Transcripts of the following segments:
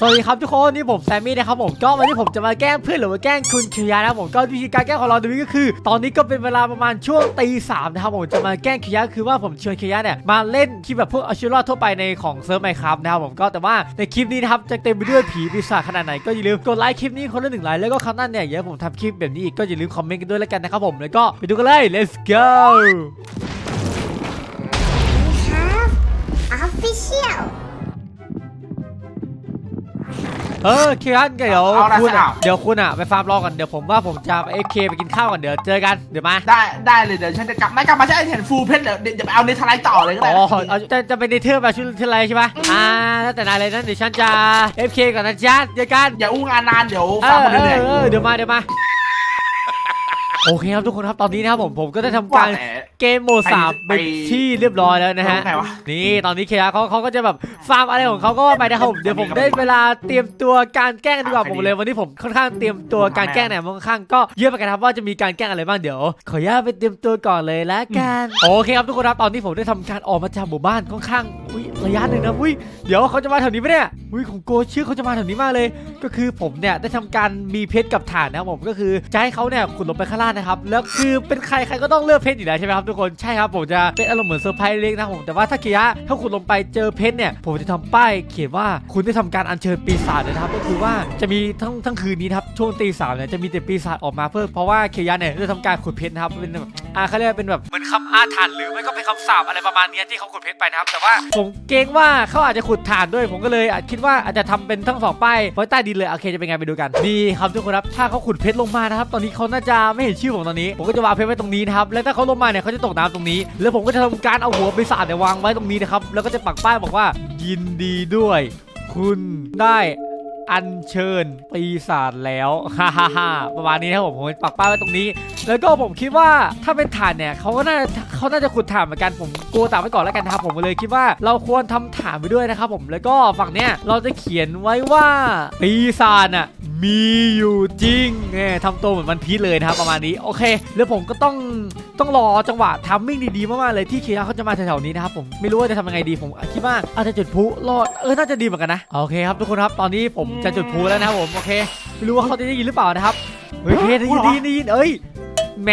สวัสดีครับทุกคนนี่ผมแซมมี่นะครับผมก็วันนี้ผมจะมาแกล้งเพื่อนหรือว่าแกล้งคุณเคียร์นะผมก็วิธีการแกล้งของเราในวันนี้ก็คือ ตอนนี้ก็เป็นเวลาประมาณช่วงตีสามนะครับผมจะมาแกล้งเคียร์คือว่าผมชวนเคียร์เนี่ยมาเล่นคลิปแบบพวกอาชิรอดทั่วไปในของเซิร์ฟไมครับนะครับผมก็แต่ว่าในคลิปนี้นะครับจะเต็มไปด้วยผีปีศาจขนาดไหนก็อย่าลืมกดไลค์คลิปนี้คนละหนึ่งไลค์แล้วก็ครั้งหน้าเนี่ยอย่าให้ผมทำคลิปแบบนี้อีกก็อย่าลืมคอมเมนต์กันด้วยแล้วกันนะครับผมแล้วก็ไปดูกันเลย let's go have official เออเคียร์เดี๋ยวเอาละคุณอะเอาเดี๋ยวคุณอะไปฟาร์มรอก่อนเดี๋ยวผมว่าผมจะไปเอฟเคไปกินข้าวก่อนเดี๋ยวเจอกันเดี๋ยวมาได้ได้เลยเดี๋ยวฉันจะกลับไม่กลับมาใช่เห็นฟูลเพชรเดี๋ยวเดี๋ยวไปเอาเนทไลท์ต่อเลยก็อ๋ได้อเอาจะจะเป็นในเทอร์แบบชุดเทอร์ไรใช่ปะอ่าถ้าแต่นายเลยนั้นเดี๋ยวฉันจะเอฟเคก่อนนะจ๊ะเจอกัน อย่าอู้งานนานเดี๋ยวเอฟังอคนเอเหนื่ออยเออเดี๋ยวมาเดี๋ยวมา โอเคครับทุกคนครับตอนนี้นะครับผมผมก็ได้ทำว่าการแต่ เกมโหมดสามไปเป็นที่เรียบร้อยแล้วนะฮะไงวะนี่ตอนนี้เคลียร์เขาเขาก็จะแบบฟาร์มอะไรของเขาก็ว่าไปนะครับผมเดี๋ยวผมได้เวลาเตรียมตัวการแกล้งดีกว่าผมเลยวันนี้ผมค่อนข้างเตรียมตัวการแกล้งเนี่ยค่อนข้างก็เยอะไปกันครับว่าจะมีการแกล้งอะไรบ้างเดี๋ยว ขออนุญาตไปเตรียมตัวก่อนเลยละกัน โอเคครับทุกคนครับตอนนี้ผมได้ทำการออกมาจากหมู่บ้านค่อนข้าง อุ้ยระยะหนึ่งนะอุ้ยเดี๋ยวเขาจะมาแถวนี้ปะเนี่ยอุ้ยของโกชื่อเขาจะมาแถวนี้มากเลย ก็คือผมเนี่ยได้ทำการมีเพชรกับฐานนะผมก็คือจะให้เขาเนี่ยขุดลงไปข้างล่างนะครับแล้วคือเป็นใครใครก็ต้องเลือกเพชรอยู่แล้วใช่ไหมครับทุกคนใช่ครับผมจะเป็นอารมณ์เหมือนเซอร์ไพรส์เล็กนะผมแต่ว่าถ้าเกียะถ้าขุดลงไปเจอเพชรเนี่ยผมจะทำป้ายเขียนว่าคุณได้ทำการอัญเชิญปีศาจนะครับ ก็คือว่าจะมีทั้งทั้งคืนนี้ครับช่วงตีสามเนี่ยจะมีแต่ปีศาจออกมาเพื่อเพราะว่าเคียะเนี่ยได้ทำการขุดเพชรนะครับเป็นแบบ อ่าเขาเรียกว่าเป็นแบบเหมือนคำอาถรรพ์หรือไม่ก็เป็นคำสาปอะไรประมาณเนี้ยที่เขาขุดเพชรไปนะครับแต่ว่าผมเกรงว่าเขาอาจจะขุดฐานด้วย ผมก็เลยอาจคิดว่าอาจจะทำเป็นทั้งสองป้ายไว้ใต้ดินเลยโอเคจะเป็นไงไปดูกันดีครับทุกคนครับถ้าเขาขุดเพชรลงมานะครับตอนนี้เขาน่าจะไม่เห็นชื่อผมตอนนี้ ผมก็จะวางเพชรไว้ตรงนี้นะครับแล้วถ้าเขาลงมาเนี่ยเขาจะตกน้ำตรงนี้ แล้วผมก็จะทำการเอาหัวปีศาจเนี่ยวางไว้ตรงนี้นะครับแล้วก็จะปักป้ายบอกว่ายินดีด้วย คุณได้ อัญเชิญปีศาจแล้วฮ่าฮ่าฮ่าประมาณนี้นะครับผมผมปักป้ายไว้ตรงนี้ แล้วก็ผมคิดว่าถ้าเป็นฐานเนี่ยเขาก็น่าเขาน่าจะขุดฐานเหมือนกันผมกลัวตามไปก่อนแล้วกันนะครับผมเลยคิดว่าเราควรทำฐานไปด้วยนะครับผมแล้วก็ฝั่งเนี้ยเราจะเขียนไว้ว่าปีศาจอะมีอยู่จริงแหมทำตัวเหมือนวันพีชเลยนะครับประมาณนี้โอเค แล้วผมก็ต้องต้องรอจังหวะทัมมิ่งดีๆมากๆเลยที่เคียร์เขาจะมาแถวๆนี้นะครับผมไม่รู้ว่าจะทำยังไงดีผมคิดว่าอาจจะจุดพลุรอดเออน่าจะดีเหมือนกันนะโอเคครับทุกคนครับตอนนี้ผมจะจุดพลุแล้วนะครับผมโอเคไม่รู้ว่าเขาจะได้ยินหรือเปล่านะครับเฮ้ยได้ยินได้ยินได้ยินเอ้ย แหม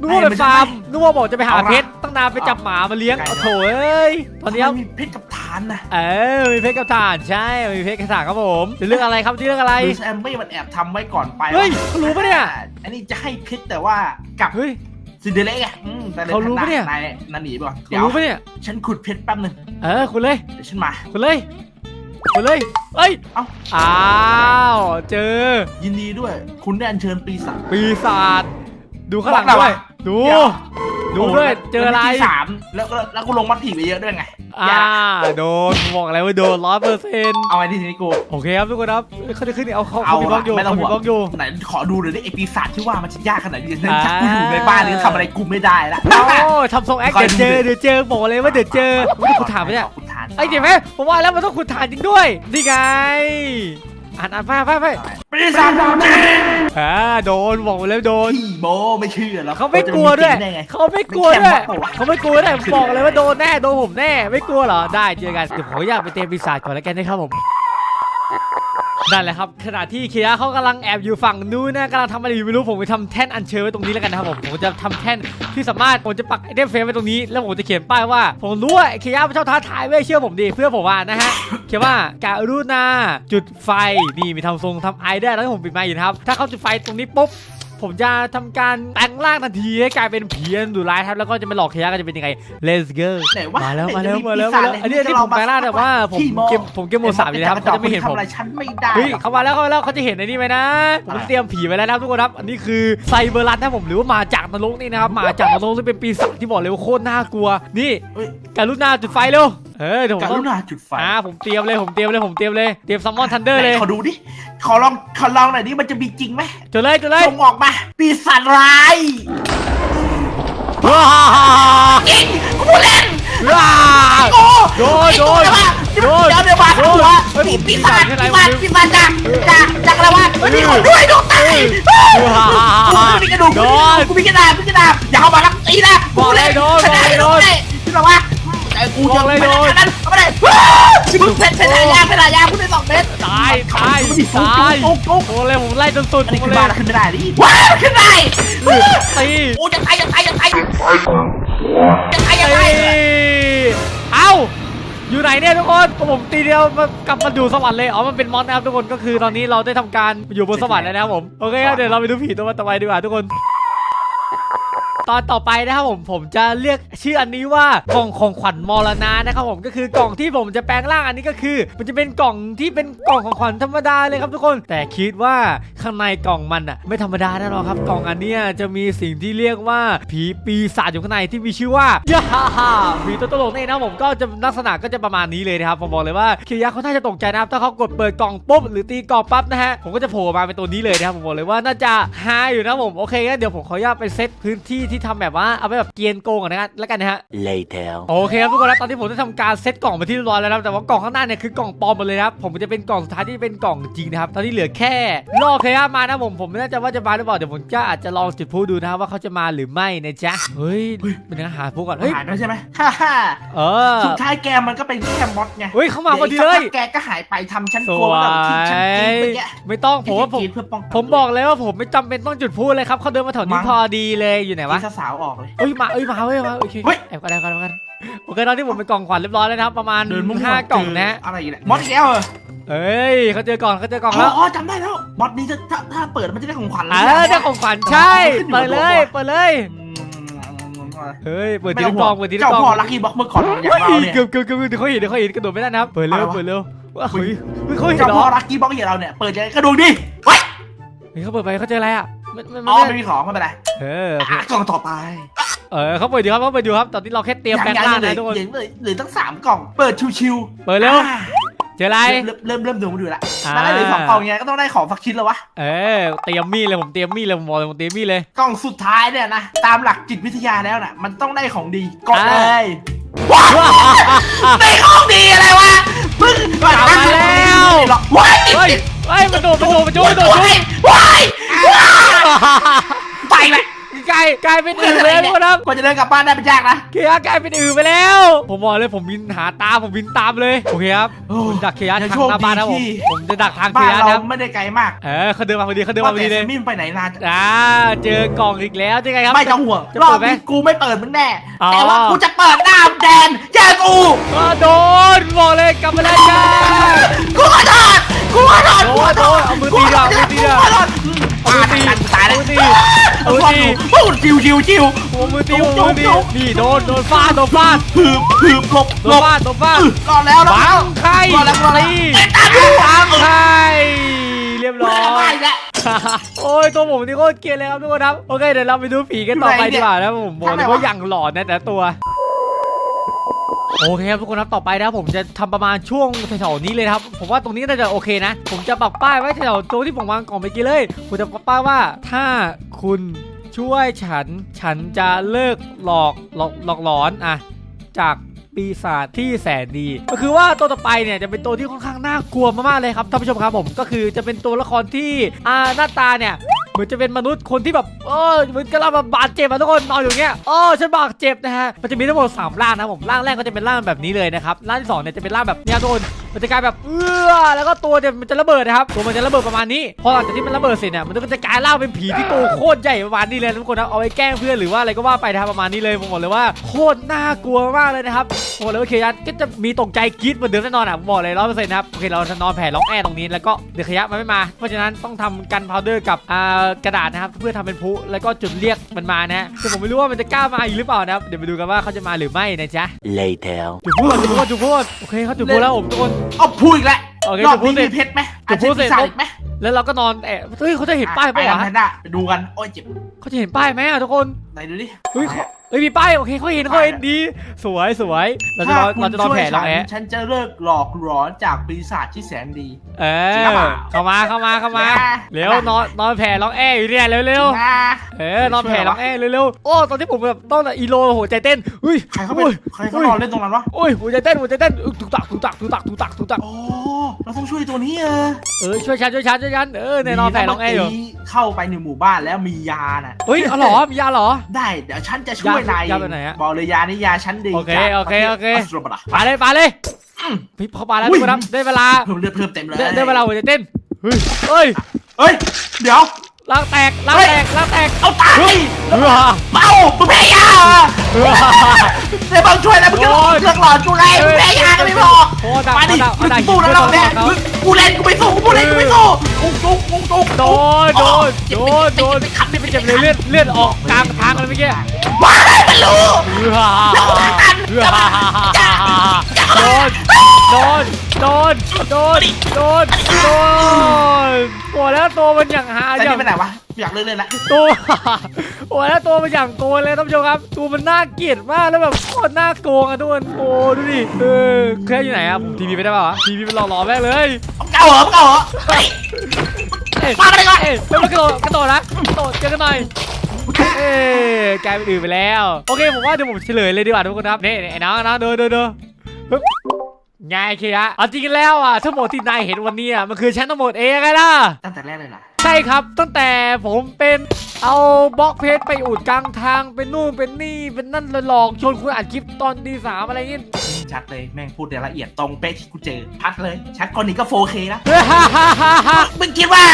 นึกว่าไปฟาร์มนึกว่าบอกจะไปหาเพชรตั้งนานไปจับหมามาเลี้ยงโอ้โถเอ้ยตอนนี้ครับมีเพชรกับฐานนะเออมีเพชรกับถ่านใช่มีเพชรกับถ่านครับผมจะเรื่องอะไรครับที่เรื่องอะไรดูแซมมี่มันแอบทำไว้ก่อนไปเฮ้ยเขารู้ปะเนี่ยอันนี้จะให้เพชรแต่ว่ากับเฮ้ยซินเดอเรลล่าไงอืมแต่ลยเขารู้ปะเนี่ยนายนันหนีไปก่อนเขาเดี๋ยวรู้ปะเนี่ยฉันขุดเพชรแป๊บหนึงเออคุณเลยเดี๋ยวฉันมาคุณเลยคุณเลยเอ้ย เอ้า อ้าว เจอ ยินดีด้วย คุณได้อัญเชิญปีศาจ ปีศาจ ดูข้างหลังบอกแล้วด้วยว่าดูเดี๋ยวดูด้วย เจออะไรแล้วมีที่สามแล้วแล้วแล้วกูลงมัดผีไปเยอะด้วยไง อ่า โดนบอกอะไรว่าโดนร้อยเปอร์เซ็นต์เอาไว้ที่ทีนี้กู โอเคครับทุกคนครับเขาจะขึ้นเอาเขาเอาเขามีบล็อกอยู่ไม่ต้อเขางมีห่วงบล็อกอยู่ ไหนขอดูหน่อยดิไอปีศาจที่ว่ามันจะยากขนาดนี้ฉันอ่าชักกูอยู่ในบ้านนี่ทำอะไรกูไม่ได้ละโอ้ทำทรงแอคคอยเดี๋ยวดูเจอดิเดี๋ยวเจอบอกเลยว่าเดี๋ยวเจอไม่ต้องขุดฐานไปเนี่ยขอขุดฐานไอ้เจ๋งไหมผมว่าแล้วมันต้องขุดฐานจริงด้วยนี่ไง อ่านอ่านไปไปไปปีศาจจริงอ่าโดนบอกเลยโดนพี่โบไม่เชื่อหรอกเขาไม่กลัวด้วยจะมีจริงไงเขาไม่กลัวด้วยไม่แข็งมากกว่าเขาไม่กลัวด้วยบอกเลยว่าโดนแน่โดนผมแน่ไม่กลัวเหรอได้เจอกันเดี๋ยวผมอยากไปเตรียมปีศาจก่อนแล้วกันนะครับผม นั่นแหละครับขณะที่เคียเขากำลังแอบอยู่ฝั่งนู้นนะกำลังทำอะไรอยู่ไม่รู้ผมไปทำแท่นอันเชิญไว้ตรงนี้แล้วกันนะครับผมผมจะทำแท่นที่สามารถผมจะปักไอเทมเฟรมไว้ตรงนี้แล้วผมจะเขียนป้ายว่า ผมรู้ว่าเคียร์มันชอบท้าทายเว้ยเชื่อผมดิเพื่อผมว่านะฮะเขียนว่าการุณาจุดไฟนี่มีทำทรงทำไอได้แล้วผมปิดไม้อยู่นะครับถ้าเขาจุดไฟตรงนี้ปุ๊บ ผมจะทำการแปลงร่างทันทีให้กลายเป็นผีอันดุร้ายครับแล้วก็จะมาหลอกเคียร์กันจะเป็นยังไง Let's go ไหนวะมาแล้วไหนมาแล้วจะมาแล้วปีมาศแล้วจอันนี้อันนี้ผมแปลงร่างแต่ว่าผมขี้โเกมผมเกมโหมดสามอยู่นะครับเขาจะไม่เห็นผมทำอะไรฉันไม่ได้เฮ้ยหรอกเขามาแล้วเขามาแล้วเขาจะเห็นไอ้นี่ไหมนะผมอะไรเตรียมผีไว้แล้วนะครับทุกคนครับอันนี้คือไซเบอร์รันนะผมหรือว่ามาจากนรกนี่นะครับมาจากนรกที่เป็นปีศาจที่บอกเลยว่าโคตรน่ากลัวนี่เฮ้ยการุณาจุดไฟเร็วเออเดี๋ยวผมกต้อรุงณาจุดไฟอ่าผมเตรียมเลยผมเตรียมเลยผมเตรียมเลยเตรียมซัมมอนทันเดอร์เลยไหนขอดูดิขอลองขอลองหน่อยดิมันจะมีจริงไหมจุดเลยจุดเลยจงออกมาปีศาจร้ายว้าจริงกูพูดเล่นว้าโอ้โดนโดนเดี๋ยวโดนเดี๋ยวเดี๋ยวมาโดหันวเฮ้ยผมปีศาจปีปีศาศาจจปีศาจจากจากจากอะไรวะเฮ้ยมีคนด้วยดวงตายกูมีกระดูกโดนกูมีกระดาษมีกระดาษอย่าเข้ามาลักตีนะบอกเลยโดนบอกเลยโดนที่บอกว่าเอกูเจอไม่ได้อันนั้นเอาไปเลย มึงเสร็จเสร็จยาเสร็จยาคุณได้สองเมตรตายตายตายโอ้เลยผมไล่จนสุดอันนี้ผมขึ้นเลบ้ายนขึ้นไม่ได้ดิว้าวขึ้นได้ตีโอ้จะตายจะตายจะตายจะตายจะตายตีเอ้าอยู่ไหนเนี่ยทุกคนผมตีเดียวมากลับมาดูสวรรค์เลยอ๋อมันเป็นมอนนะครับทุกคนก็คือตอนนี้เราได้ทำการอยู่บนสวรรค์แล้วนะครับผมโอเคครับเดี๋ยวเราไปดูผีตัวต่อไปดีกว่าทุกคน ตอนต่อไปนะครับผมผมจะเรียกชื่ออันนี้ว่ากล่องของขวัญมรณะนะครับผมก็คือกล่องที่ผมจะแปลงร่างอันนี้ก็คือ มันจะเป็นกล่องที่เป็นกล่องของขวัญธรรมดาเลยครับทุกคน แต่คิดว่าข้างในกล่องมันอะไม่ธรรมดาแน่นอนครับ กล่องอันเนี้ยจะมีสิ่งที่เรียกว่าผีปีศาจอยู่ข้างในที่มีชื่อว่าย่าฮ่าฮ่าผีตัวตลกนี่นะผมก็จะลักษณะก็จะประมาณนี้เลยนะครับผมบอกเลยว่าเคียร์เขาน่าจะตกใจนะครับถ้าเขากดเปิดกล่องปุ๊บหรือตีกล่องปั๊บนะฮะผมก็จะโผล่มาเป็นตัวนี้เลยนะครับผมบอกเลยว่าน่าจะฮาอยู่นะผมโอเคงั้นเดี๋ยวผมขออนุญาตไปเซตพื้นที่ที่ทำแบบว่าเอาไปแบบเกรียนโกงก่อนนะครับแล้วกันนะฮะ Later. โอเคครับทุกคนแล้วตอนนี้ผมได้ทำการเซตกล่องไปที่เรียบร้อยแล้วนะครับแต่ว่ากล่องข้างหน้าเนี่ยคือกล่องปลอมหมดเลยนะครับผมจะเป็นกล่องสุดท้ายที่เป็นกล่องจริงนะครับตอนนี้เหลือแค่รอเคยมานะผมผมไม่แน่ใจว่าจะมาหรือเปล่าเดี๋ยวผมจะอาจจะลองจุดพลุดูนะครับว่าเขาจะมาหรือไม่นะจ๊ะเฮ้ยเป็นอาหารพลุก่อนเฮ้ยหายด้วยใช่ไหมฮ่าฮ่าเออ สุดท้ายแกมันก็เป็นแค่มดไงเฮ้ยเข้ามาพอดีเลยแกก็หายไปทำชั้นสโกวงแบบที่ฉันกินไปยแกไม่ต้องผมว่าผม เพื่อป้องกันผมบอกเลยว่าผมไม่จำเป็นต้องจุดพลุเลยครับเขาเดินมาแถวนี้พอดีเลยอยู่ไหนวะที่สาวๆออกเลย เอ้ยมาเอ้ยมาเว้ยมาโอเคเฮ้ย แอบกันแอบกันแอบกันโอเคตอนนี้ผมเป็นกล่องขวัญเรียบร้อยแล้วนะครับ ประมาณเดินมุ่งห้ากล่องนะอะไรอีกเนี่ยมดอีกแล้วเหรอเอ้ยเขาเจอกล่องเขาเจอกล่องอ๋แล้วอจำได้แล้วมดนี้จะถ้าถ้าเปิดมันจะได้ของขวัญเออเจ้าของขวัญใช่เปิดเลยเปิดเลยเฮ้ยเปิดทีละกล่องเปิดทีละเจ้ากล่อง พ่อลักกี้บ็อกเมื่อก่อนอย่างเฮ้ยเราเนี่ย เกือบเกือบเกือบเดี๋ยวเขาเห็นเดี๋ยวเขาเห็นกระโดดไม่ได้นะครับเปิดเร็วอะไรวะ เปิดเร็วว้าเฮ้ยเฮ้ยเขาเห็นเจ้าเหรพ่ออลักกี้บ็อกอย่างเราเนี่ยเปิดยังไงก็ดูดิเฮ้ยเฮ้ยเขาเปิดไปเขาเจออะไรอะไม่ไม่อ๋อไม่ไม่มีของไม่เป็นไรเออโอเคอะกล่องต่อไปเออเขาเปิดดีครับเขาเปิดดีครับ ตอนนี้เราแค่เตรียมแปลงร่างเลนะยทุกคนเหลือเหลือตั้งสามกล่อง เปิดชิวๆเปิดเร็ว อ่าเจออะไร เริ่มเริ่มเริ่มดูมาดูละอ่ามาได้เหลือสองกล่องไงก็ต้องได้ของสักชิ้นแล้ววะ เออเตรียมมีดเลยผมเตรียมมีดเลยผมบอกเลยผมเตรียมมีดเลย กล่องสุดท้ายเนี่ยนะ ตามหลักจิตวิทยาแล้วน่ะ มันต้องได้ของดีกดอ่า เลยว้าวได้ของดีอะไรวะมึงกลับมาแล้ว ว้ายเฮ้ยเฮ้ยมันโดดมันโดดมันโดดมันโดดว้ายว้าย ไปเลยกลายกลายเป็นอื่นเลยทุกคนครับกว่าจะเดินกลับบ้านได้เป็นยากนะเคียร์กลายเป็นอื่นไปแล้ว ผมบอกเลยผมบินหาตามผมบินตามเลยโอเคครับโอ้ผมดักเคียร์ยังทางโชคหน้าบ้านนะผมดีที่ผมจะดักทางบ้าเคีนยร์เรานะครับไม่ได้ไกลมากเออเขาเดินมาพอดีเขาเดินมาพอดีเลยแต่มิมไปไหนนานอ่าเจอกล่องอีกแล้วจะไงครับ ไม่ต้องห่วงจะรอเปิบดไหมนี้กูไม่เปิดมึงแน่ อ๋อ แต่ว่ากูจะเปิดหน้าแดนเจอกูอ่าโดนบอกเลยกลับมาแล้วจ้า กูขอโทษกูขอโทษโดกูขอนโทโดษนเอามือตีด่ามือตีด่ากูขอโทษเอามือตีตาย แล้วเอามือตีเอาเอามือมือตีตีพูดชิวชิวชิวโอ้มือตีโอ้จุ๊มืบอตีจุ๊บนี่โดนโดนฟาดโดนฟาดหืบหืบหลบโดหลนบฟาดโดนฟาดรอดแล้วรอดบัแล้วงใครรอดแล้วรอดแล้วตีไอ้ตามกูตามใครเรียบรร้ออดยแล้ว โอ้ยตัวผมนี่โคตรเกลียดเลยครับทุกคนครับโอเคเดี๋ยวเราไปดูผีกันต่อไปดีกว่านะผมบอกเลยว่าอย่างหลอนนะแต่ละตัว โอเคครับทุกคนครับต่อไปนะครับผมจะทำประมาณช่วงแถวๆนี้เลยครับผมว่าตรงนี้น่าจะโอเคนะ ผมจะปักป้ายไว้แถวตรงที่ผมวางกล่องเมื่อกี้เลยผมจะปักป้ายว่าถ้าคุณช่วยฉัน ฉันจะเลิกหลอกหลอกหลอกหลอนอะจากปีศาจที่แสนดี ก็คือว่าตัวต่อไปเนี่ยจะเป็นตัวที่ค่อนข้างน่ากลัวมากๆเลยครับท่านผู้ชมครับผมก็คือจะเป็นตัวละครที่อ่าหน้าตาเนี่ย เหมือนจะเป็นมนุษย์คนที่แบบเออเหมือนกำลังแบบบาดเจ็บอะทุกคนนอนอยู่เงี้ยเออฉันบาดเจ็บนะฮะมันจะมีทั้งหมดสามร่างนะผมร่างแรกก็จะเป็นร่างแบบนี้เลยนะครับร่างที่สองเนี่ยจะเป็นร่างแบบเนี้ยทุกคน มันจะกลายแบบเอื้อแล้วก็ตัวเนี่ยมันจะระเบิดนะครับตัวมันจะระเบิดประมาณนี้ พอหลังจากที่มันระเบิดเสร็จเนี่ยมันก็จะกลายร่างเป็นผีที่ตัวโคตรใหญ่ประมาณนี้เลยนะทุกคนนะเอาไว้แกล้งเพื่อนหรือว่าอะไรก็ว่าไปนะครับประมาณนี้เลยผมบอกเลยว่าโคตรน่ากลัวมากเลยนะครับผมบอกเลยว่าเคยันก็จะมีตกใจกรี๊ดเหมือนเดิมแน่นอนอะผมบอกเลยร้อยเปอร์เซ็นต์นะครับโอเคเราจะนอนแผ่ร้องแอตรงนี้แล้วก็เดี๋ยวขยะมันไม่มา เพราะฉะนั้นต้องทำกันพาวเดอร์กับอ่ากระดาษนะครับเพื่อทำเป็นพลุแล้วก็จุดเรียกมันมานะฮะแต่ผมไม่รู้ว่ามันจะกล้ามาอีกหรือเปล่านะครับเดี๋ยวไปดูกันว่าเขาจะมาหรือไม่นะจ๊ะ Later. จุดพลุก่อนจุดพลุก่อนจุดพลุก่อนโอเคเขาจุดพลุแล้วผมทุกคนเอาพูดอีกแล้วโอเครอบจะพูดนี้เสร็จมีเพชรไหมจะพูดเสร็จอาจจะมีสาอีกไหมแล้วเราก็นอนแอบเฮ้ยเขาจะเห็นป้ายไปปะกัวะนแพนด้าไปดูกัน โอ้ยเจ็บเขาจะเห็นป้ายไหมอะทุกคน ไหนดูดิ เฮ้ยเขา เฮ้ยมีป้ายโอเคเขาเห็นเขาเห็นดีสวยสวยเราจะนอนถ้เราจะนอนคุณแผ่ช่วยเราแอะฉันฉันจะเลิกหลอกหลอนจากปีศาจที่แสนดี เอจริงอหรือเปล่าเข้ามาเข้ามาเข้ามานะเร็วนอนนอนแผ่ร้องแออยู่เนี่ยเร็วเร็วนะๆเออนอนแผ่ร้องแอเร็วเร็วๆโอ้ตอนที่ผมแบบต้องอีโลหัวใจเต้นอุ้ยใครเขาไปอุ้ยใครเขานอนเล่นตรงนั้นวะอุ้ยหัวใจเต้นหัวใจเต้นอึกตุกตักตุกตักตุกตักตุกตักตุกตักโอ้ เราต้องช่วยตัวนี้เออเออช่วยฉันช่วยฉันช่วยฉันเออในนอนแฝงน้องแอร์อยู่ดีนะเมื่กี้เข้าไปในหมู่บ้านแล้วมียาน่ะเฮ้ยเอาเหรอมียาเหรอ ได้เดี๋ยวฉันจะช่วยนายยาแบบไหนอะบอกเลยยานี่ยาชั้นดีโอเคจากโอเคประทศโอเคออสเตรเลียไปเลยไปเลยพี่พอมาแล้วอุ้ทุยกคนครับได้เวลาเพิ่มเลือดเพิ่มเต็มเลยได้ได้เวลาหัวใจเต้นเฮ้ยเฮ้ยเฮ้ยเดี๋ยวล้างแตกล้างแตกล้างแตกเอาตาย เฮ้ามึงแพ้ยาเดี๋ยวบังช่วยแล้วมึงก็โอ้ยเลือกหลอนกูไงมึงแพ้ยาก็ไม่บอกมาดิมึงสู้นะเราเนี่ยมึงกูเล่นกูไม่สู้กูเล่นกูไม่สู้กูจุกกูโดนโดนโดนโดนเจ็บขับนี่ไปเจ็บเลยเลือดเลือดออกกลางทางเลยเมื่อกี้ว้ายมันรู้เฮือโดนโดน โดน โดน โดน โดนโอ้แล้วตัวมันอย่างหาแต่อย่างนี่ไปไหนวะอยากเลิกเล่นละตัวโอ้แล้วตัวมันอย่างโกงเลยท่านผู้ชมครับ ตัวมันน่าเกลียดมากแล้วแบบโคตรน่าโกงอะทุกคนโอ้ดูดิ เออเครื่องอยู่ไหนอะผมทีวีไปได้ป่าวะทีวีมันหล่อๆแม่งเลยเก่าเหรอเก่าเหรอเฮ้ยเอ้ยมากันเลยก่อนเอ้ยแล้วมันกระโดดกระโดดนะกระโดดเจอกันหน่อยเอ้ยกลายเป็นอื่นไปแล้ว โอเคผมว่าเดี๋ยวผมเฉลยเลยดีกว่าทุกคนครับนี่ไอ้น้องน้องเดินเดินเดินปึ๊บ ไงเคยะเอาจริงๆแล้วอะทั้งหมดที่นายเห็นวันนี้อะมันคือฉันทั้งหมดเองไงล่ะ ตั้งแต่แรกเลยล่ะ ใช่ครับ ตั้งแต่ผมเป็นเอาบล็อกเพจไปอุดกลางทางเป็นนู่นเป็นนี่เป็นนั่นหลอกชวนคุณอัดคลิปตอนดีสามอะไรเงี้ยชัดเลยแม่งพูดแต่ละเอียดตรงเป๊ะที่กูเจอชัดเลย ชัดกว่านี้ก็ 4K นะเฮ้ยฮ่าฮ่าฮ่าฮ่ามึงคิดว่า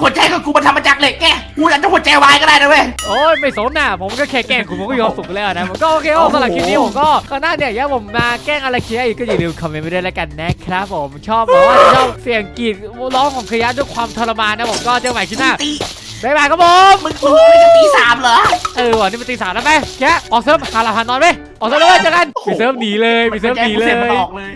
หัวใจของกูมันทำมาจากเหล็กแกกูอาจจะหัวใจวายก็ได้นะเว้ย โอ้ยไม่สนน่ะผมก็แค่แกล้งคุณผมก็ยอมสุกแล้วนะผมก็โอเคโอ้สำหรับคลิปนี้ผมก็ก็น่าเนี่ยอย่าผมมาแกล้งอะไรเคลียร์อีกก็อย่าลืมคอมเมนต์ไปด้วยแล้วกันนะครับผมชอบบอกว่าชอบเสียงกรีดร้องของเคลียร์ด้วยความทรมานนะผมก็เจอกันใหม่คลิปหน้าตีบ๊ายบายครับผมมึงมึงไม่จะตีสามเหรอเออว่ะนี่มันตีสามแล้วไหมแกออกเซิร์ฟหาหลับหานอนไหมออกเซิร์ฟเลยเจอกันมีเซิร์ฟหนีเลยมีเซิร์ฟหนีเลแกกูเสียบมันยออกเลย